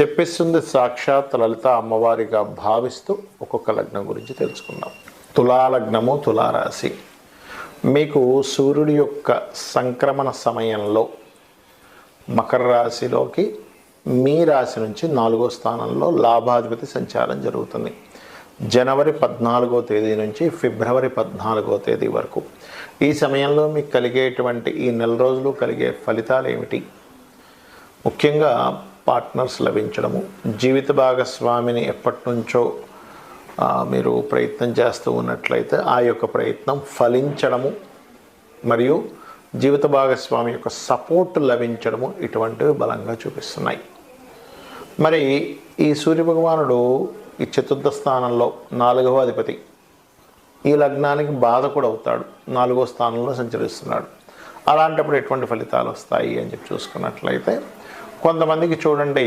చెప్పిస్తుంది సాక్షాత్ లలిత అమ్మవారిగా భావిస్తూ ఒక్కొక్క లగ్నం గురించి తెలుసుకుందాం. తులాలగ్నము తులారాశి. మీకు సూర్యుడి యొక్క సంక్రమణ సమయంలో మకర రాశిలోకి మీ రాశి నుంచి నాలుగో స్థానంలో లాభాధిపతి సంచారం జరుగుతుంది. జనవరి పద్నాలుగో తేదీ నుంచి ఫిబ్రవరి పద్నాలుగో తేదీ వరకు ఈ సమయంలో మీకు కలిగేటువంటి ఈ నెల రోజులు కలిగే ఫలితాలు ఏమిటి? ముఖ్యంగా పార్ట్నర్స్ లభించడము. జీవిత భాగస్వామిని ఎప్పటి నుంచో మీరు ప్రయత్నం చేస్తూ ఉన్నట్లయితే ఆ యొక్క ప్రయత్నం ఫలించడము మరియు జీవిత భాగస్వామి యొక్క సపోర్ట్ లభించడము ఇటువంటివి బలంగా చూపిస్తున్నాయి. మరి ఈ సూర్య భగవానుడు ఈ చతుర్థ స్థానంలో నాలుగవ అధిపతి. ఈ లగ్నానికి బాధ కూడా అవుతాడు. నాలుగో స్థానంలో సంచరిస్తున్నాడు. అలాంటప్పుడు ఎటువంటి ఫలితాలు వస్తాయి అని చెప్పి చూసుకున్నట్లయితే కొంతమందికి చూడండి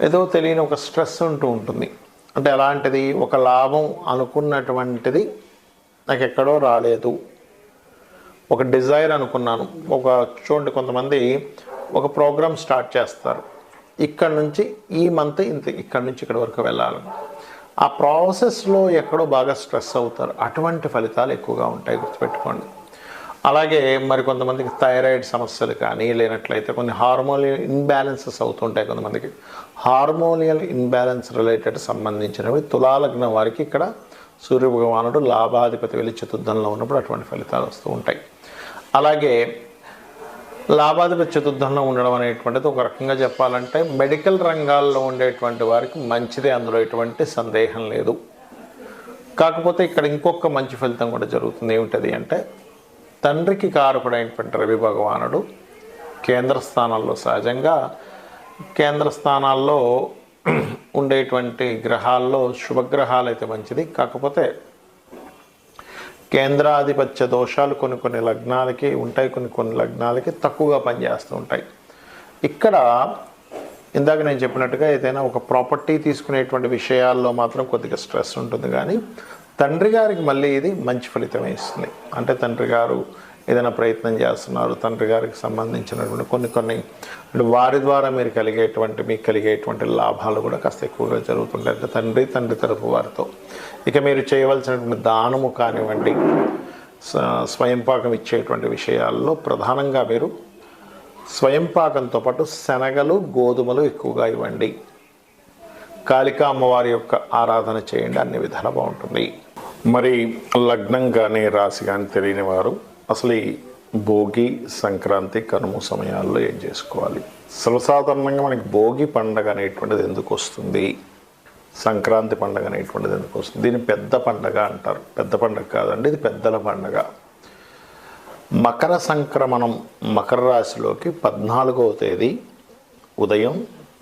ఏదో తెలియని ఒక స్ట్రెస్ ఉంటూ ఉంటుంది. అంటే ఎలాంటిది ఒక లాభం అనుకున్నటువంటిది నాకు ఎక్కడో రాలేదు. ఒక డిజైర్ అనుకున్నాను. ఒక చూడండి కొంతమంది ఒక ప్రోగ్రామ్ స్టార్ట్ చేస్తారు. ఇక్కడ నుంచి ఈ మంత్ ఇంత ఇక్కడ నుంచి ఇక్కడ వరకు వెళ్ళాలని ఆ ప్రాసెస్లో ఎక్కడో బాగా స్ట్రెస్ అవుతారు. అటువంటి ఫలితాలు ఎక్కువగా ఉంటాయి గుర్తుపెట్టుకోండి. అలాగే మరి కొంతమందికి థైరాయిడ్ సమస్యలు కానీ లేనట్లయితే కొన్ని హార్మోనియల్ ఇన్బ్యాలెన్సెస్ అవుతుంటాయి కొంతమందికి. హార్మోనియల్ ఇన్బ్యాలెన్స్ రిలేటెడ్ సంబంధించినవి తులాలగ్నం వారికి ఇక్కడ సూర్య భగవానుడు లాభాధిపతి వెళ్ళి చతుర్థంలో ఉన్నప్పుడు అటువంటి ఫలితాలు వస్తూ ఉంటాయి. అలాగే లాభాధిపతి చతుర్థంలో ఉండడం అనేటువంటిది ఒక రకంగా చెప్పాలంటే మెడికల్ రంగాల్లో ఉండేటువంటి వారికి మంచిదే అందులో ఎటువంటి సందేహం లేదు. కాకపోతే ఇక్కడ ఇంకొక మంచి ఫలితం కూడా జరుగుతుంది. ఏమిటది అంటే తండ్రికి కారకుడైనటువంటి రవి భగవానుడు కేంద్ర స్థానాల్లో సహజంగా కేంద్ర స్థానాల్లో ఉండేటువంటి గ్రహాల్లో శుభగ్రహాలు అయితే మంచిది. కాకపోతే కేంద్రాధిపత్య దోషాలు కొన్ని కొన్ని లగ్నాలకి ఉంటాయి కొన్ని కొన్ని లగ్నాలకి తక్కువగా పనిచేస్తూ ఉంటాయి. ఇక్కడ ఇందాక నేను చెప్పినట్టుగా ఏదైనా ఒక ప్రాపర్టీ తీసుకునేటువంటి విషయాల్లో మాత్రం కొద్దిగా స్ట్రెస్ ఉంటుంది. కానీ తండ్రి గారికి మళ్ళీ ఇది మంచి ఫలితమే ఇస్తుంది. అంటే తండ్రి గారు ఏదైనా ప్రయత్నం చేస్తున్నారు తండ్రి గారికి సంబంధించినటువంటి కొన్ని కొన్ని అంటే వారి ద్వారా మీరు కలిగేటువంటి మీకు కలిగేటువంటి లాభాలు కూడా కాస్త ఎక్కువగా జరుగుతుంటాయి. అంటే తండ్రి తండ్రి తరపు వారితో. ఇక మీరు చేయవలసినటువంటి దానము కానివ్వండి స్వయంపాకం ఇచ్చేటువంటి విషయాల్లో ప్రధానంగా మీరు స్వయంపాకంతో పాటు శనగలు గోధుమలు ఎక్కువగా ఇవ్వండి. కాళికా అమ్మవారి యొక్క ఆరాధన చేయండి అన్ని విధాలు బాగుంటుంది. మరి లగ్నం కానీ రాశి కానీ తెలియని వారు అసలు ఈ భోగి సంక్రాంతి కనుమ సమయాల్లో ఏం చేసుకోవాలి? సర్వసాధారణంగా మనకి భోగి పండగ అనేటువంటిది ఎందుకు వస్తుంది? సంక్రాంతి పండగ అనేటువంటిది ఎందుకు వస్తుంది? దీన్ని పెద్ద పండగ అంటారు. పెద్ద పండగ కాదండి ఇది పెద్దల పండగ. మకర సంక్రమణం మకర రాశిలోకి పద్నాలుగవ తేదీ ఉదయం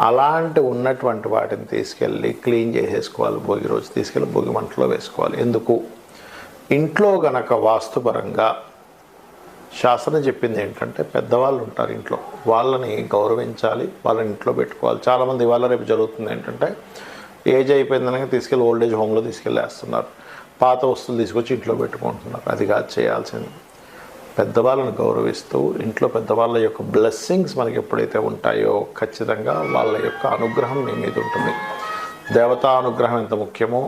అలాంటి ఉన్నటువంటి వాటిని తీసుకెళ్ళి క్లీన్ చేసేసుకోవాలి భోగి రోజు తీసుకెళ్ళి భోగి మంటలో వేసుకోవాలి. ఎందుకు? ఇంట్లో గనక వాస్తుపరంగా శాస్త్రం చెప్పింది ఏంటంటే పెద్దవాళ్ళు ఉంటారు ఇంట్లో వాళ్ళని గౌరవించాలి వాళ్ళని ఇంట్లో పెట్టుకోవాలి. చాలామంది ఇవాళ రేపు జరుగుతుంది ఏంటంటే ఏజ్ అయిపోయిందనగా తీసుకెళ్ళి ఓల్డ్ ఏజ్ హోమ్లో తీసుకెళ్ళేస్తున్నారు. పాత వస్తువులు తీసుకొచ్చి ఇంట్లో పెట్టుకుంటున్నారు. అది కాదు చేయాల్సింది. పెద్దవాళ్ళని గౌరవిస్తూ ఇంట్లో పెద్దవాళ్ళ యొక్క బ్లెస్సింగ్స్ మనకి ఎప్పుడైతే ఉంటాయో ఖచ్చితంగా వాళ్ళ యొక్క అనుగ్రహం మీ మీద ఉంటుంది. దేవతా అనుగ్రహం ఎంత ముఖ్యమో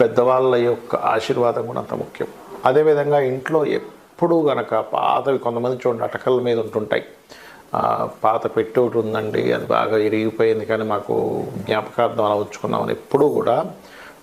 పెద్దవాళ్ళ యొక్క ఆశీర్వాదం కూడా అంత ముఖ్యం. అదేవిధంగా ఇంట్లో ఎప్పుడూ గనక పాతవి కొంతమంది చూడండి అటకల మీద ఉంటుంటాయి. పాత పెట్టి ఒకటి ఉందండి అది బాగా ఇరిగిపోయింది కానీ మాకు జ్ఞాపకార్థం అలా ఉంచుకున్నామని ఎప్పుడూ కూడా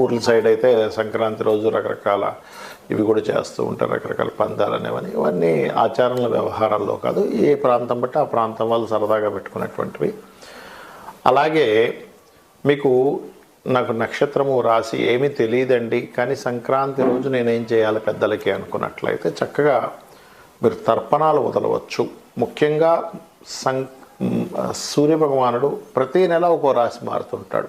ఊర్ల సైడ్ అయితే సంక్రాంతి రోజు రకరకాల ఇవి కూడా చేస్తూ ఉంటారు రకరకాల పందాలు అనేవని. ఇవన్నీ ఆచారాల వ్యవహారాల్లో కాదు ఏ ప్రాంతం బట్టి ఆ ప్రాంతం వాళ్ళు సరదాగా పెట్టుకునేటువంటివి అలాగే మీకు నాకు నక్షత్రము రాసి ఏమీ తెలియదండి కానీ సంక్రాంతి రోజు నేనేం చేయాలి పెద్దలకి అనుకున్నట్లయితే చక్కగా మీరు తర్పణాలు వదలవచ్చు. ముఖ్యంగా సం మ్, సూర్య భగవానుడు ప్రతి నెల ఒక్కో రాశి మారుతుంటాడు.